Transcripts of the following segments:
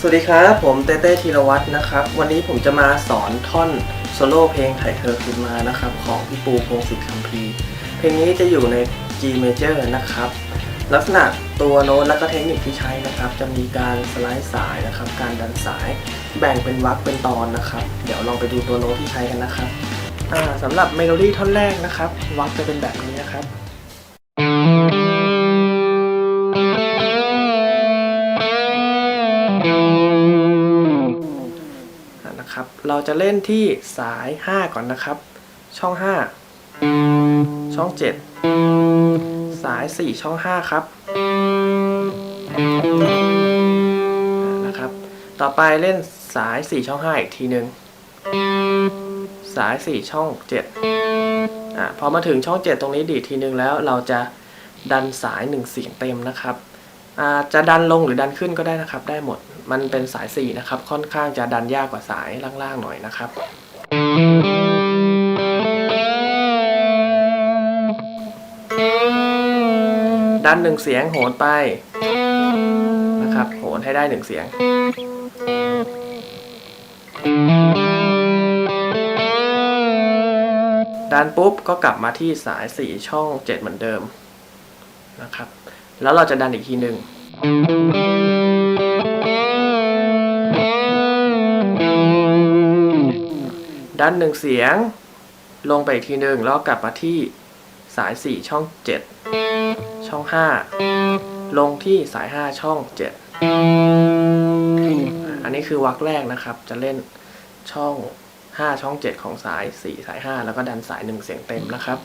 สวัสดีครับ ผมเต้เต้ธีรวัตรนะครับ วันนี้ผมจะมาสอนท่อนโซโล่เพลงไถ่เธอคืนมานะครับ ของพี่ปูพงศิษฐ์คัมภีเพลงนี้จะอยู่ใน G major นะครับ ลักษณะตัวโน้ตและก็เทคนิคที่ใช้นะครับ จะมีการสไลด์สายนะครับ การดันสายแบ่งเป็นวรรคเป็นตอนนะครับ เดี๋ยวลองไปดูตัวโน้ตที่ใช้กันนะครับสำหรับเมโลดี้ท่อนแรกนะครับวรรคจะเป็นแบบนี้นะครับ เราจะเล่นที่สาย 5 ก่อนนะครับ ช่อง 5 ช่อง 7 สาย 4 ช่อง 5 ครับนะครับ ต่อไปเล่นสาย 4 ช่อง 5 อีกทีหนึ่งสาย 4 ช่อง 7อะพอมาถึงช่อง 7 ตรงนี้ดีทีนึงแล้ว เราจะดันสาย 1 เสียงเต็มนะครับอาจจะดันลงหรือดันขึ้นก็ได้นะครับได้หมด มันเป็นสาย 4 นะครับ ค่อนข้างจะดันยากกว่าสายล่างๆหน่อยนะครับ ดันหนึ่งเสียงโหนไปนะครับ โหนให้ได้หนึ่งเสียงดันปุ๊บก็กลับมาที่สาย 4 ช่อง 7 เหมือนเดิมนะครับ แล้วเราจะดันอีกทีหนึ่ง ดันหนึ่งเสียง ลงไปอีกทีหนึ่งแล้วกลับมาที่สาย 4 ช่อง 7 ช่อง 5 ลงที่สาย 5 ช่อง 7 อันนี้คือวรรคแรกนะครับ จะเล่นช่อง 5 ช่อง 7 ของสาย 4 สาย 5 แล้วก็ดันสาย 1 เสียงเต็มนะครับ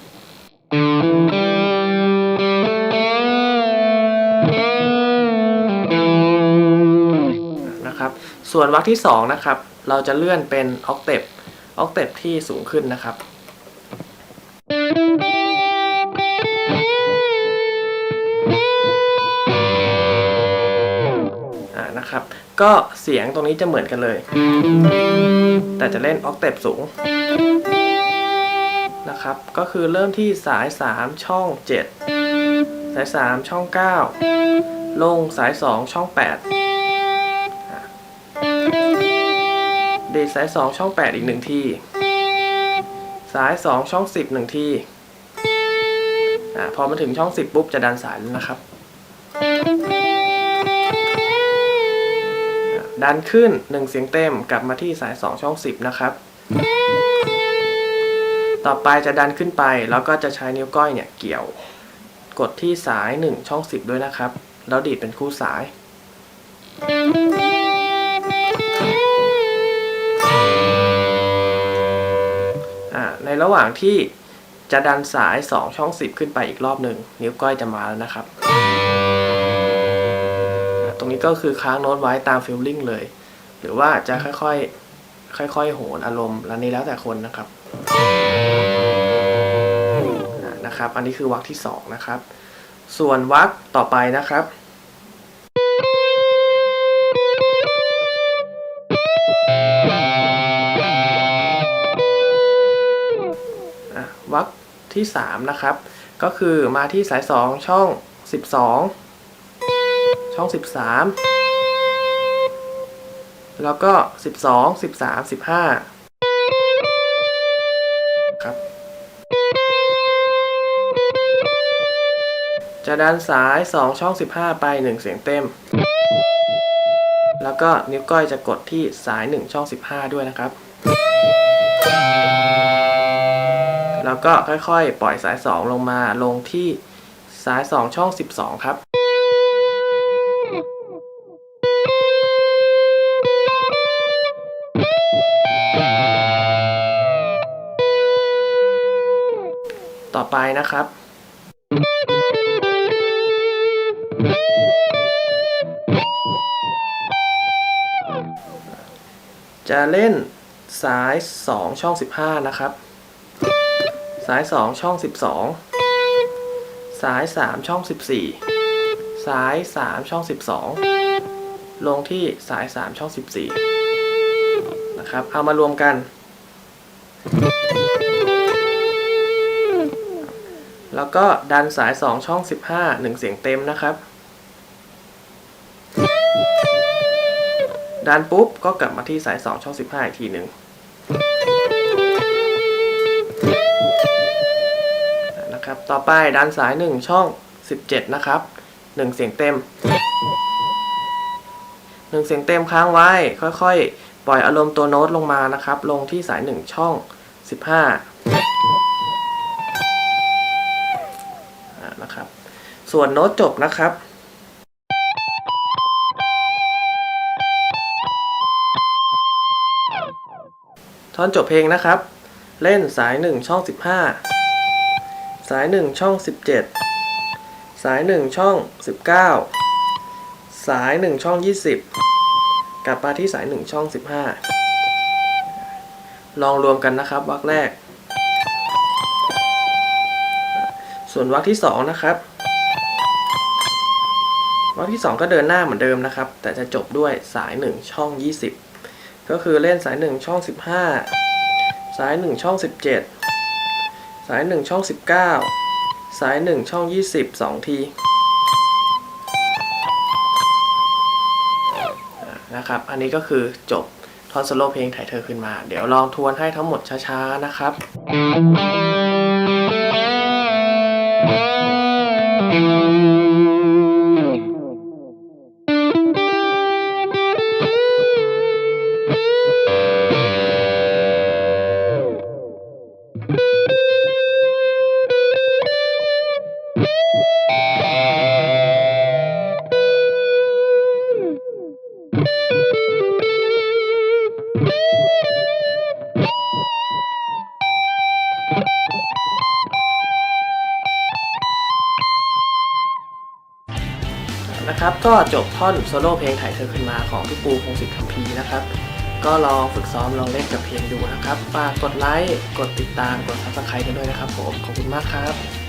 นะครับ ส่วนวรรคที่ 2 นะครับ เราจะเลื่อนเป็นออกเทป ออกเทปที่สูงขึ้นนะครับอ่านะครับ ก็เสียงตรงนี้จะเหมือนกันเลย แต่จะเล่นออกเทปสูงนะครับ ก็คือเริ่มที่สาย 3 ช่อง 7 สาย 3 ช่อง 9 ลงสาย 2 ช่อง 8 ดีดสาย 2 ช่อง 8 อีกหนึ่งที สาย 2 ช่อง 10หนึ่งทีอ่าพอมาถึงช่อง 10 ปุ๊บ จะดันสายแล้วนะครับ ดันขึ้น 1 เสียงเต็มกลับมาที่สาย 2 ช่อง 10 นะครับ ต่อไปจะดันขึ้นไป แล้วก็จะใช้นิ้วก้อยเนี่ยเกี่ยว กดที่สาย 1 ช่อง 10 ด้วยนะครับ แล้วดีดเป็นคู่สาย ในระหว่างที่จะดันสาย 2 ช่อง 10 ขึ้นไปอีกรอบหนึ่งนิ้วก้อยจะมาแล้วนะครับ ตรงนี้ก็คือค้างโน้ตไว้ตามฟิลลิ่งเลย หรือว่าจะค่อยๆ ค่อยๆ โหนอารมณ์แล้วนี้แล้วแต่คนนะครับนะครับ อันนี้คือวรรคที่ 2 นะครับ ส่วนวรรคต่อไปนะครับ วรรคที่ 3 นะครับ ก็คือมาที่สาย 2 ช่อง 12 ช่อง 13 แล้วก็ 12 13 15 ครับ จะดันสาย 2 ช่อง 15 ไป 1 เสียงเต็ม แล้วก็นิ้วก้อยจะกดที่สาย 1 ช่อง 15 ด้วยนะครับ แล้วก็ค่อยๆ ปล่อยสาย 2 ลงมาลงที่สาย 2 ช่อง 12 ครับ ต่อไปนะครับจะเล่นสาย 2 ช่อง 15 นะครับ สาย 2 ช่อง 12 สาย 3 ช่อง 14 สาย 3 ช่อง 12 ลงที่สาย 3 ช่อง 14 นะครับ เอามารวมกัน แล้วก็ดันสาย 2 ช่อง 15 1 เสียงเต็มนะครับ ดันปุ๊บก็กลับมาที่สาย 2 ช่อง 15 อีกทีหนึ่ง ต่อไปดันสาย 1 ช่อง 17 นะครับ 1 เสียงเต็ม 1 เสียงเต็มค้างไว้ ค่อยๆ ปล่อยอารมณ์ตัวโน้ตลงมานะครับ ลงที่สาย 1 ช่อง 15อ่านะครับ ส่วนโน้ตจบนะครับท่อนจบเพลงนะครับ เล่นสาย 1 ช่อง 15 สาย 1 ช่อง 17 สาย 1 ช่อง 19 สาย 1 ช่อง 20 กลับมาที่สาย 1 ช่อง 15 ลองรวมกันนะครับวรรคแรก ส่วนวรรคที่ 2 นะครับวรรคที่ 2 ก็เดินหน้าเหมือนเดิมนะครับ แต่จะจบด้วยสาย 1 ช่อง 20 ก็คือเล่นสาย 1 ช่อง 15 สาย 1 ช่อง 17 สาย 1 ช่อง 19 สาย 1 ช่อง 20 2 ทีอ่านะครับ อันนี้ก็คือจบท่อนโซโล่เพลงถ่ายเธอขึ้นมา เดี๋ยวลองทวนให้ทั้งหมดช้าๆนะครับ นะครับ ก็จบท่อนโซโล่เพลงถ่ายเธอขึ้นมาของพี่ปูพงศิษฐ์คำพีนะครับ ก็ลองฝึกซ้อมลองเล่นกับเพลงดูนะครับฝากกดไลค์ กดติดตาม กดซับสไครต์กันด้วยนะครับผม ขอบคุณมากครับ「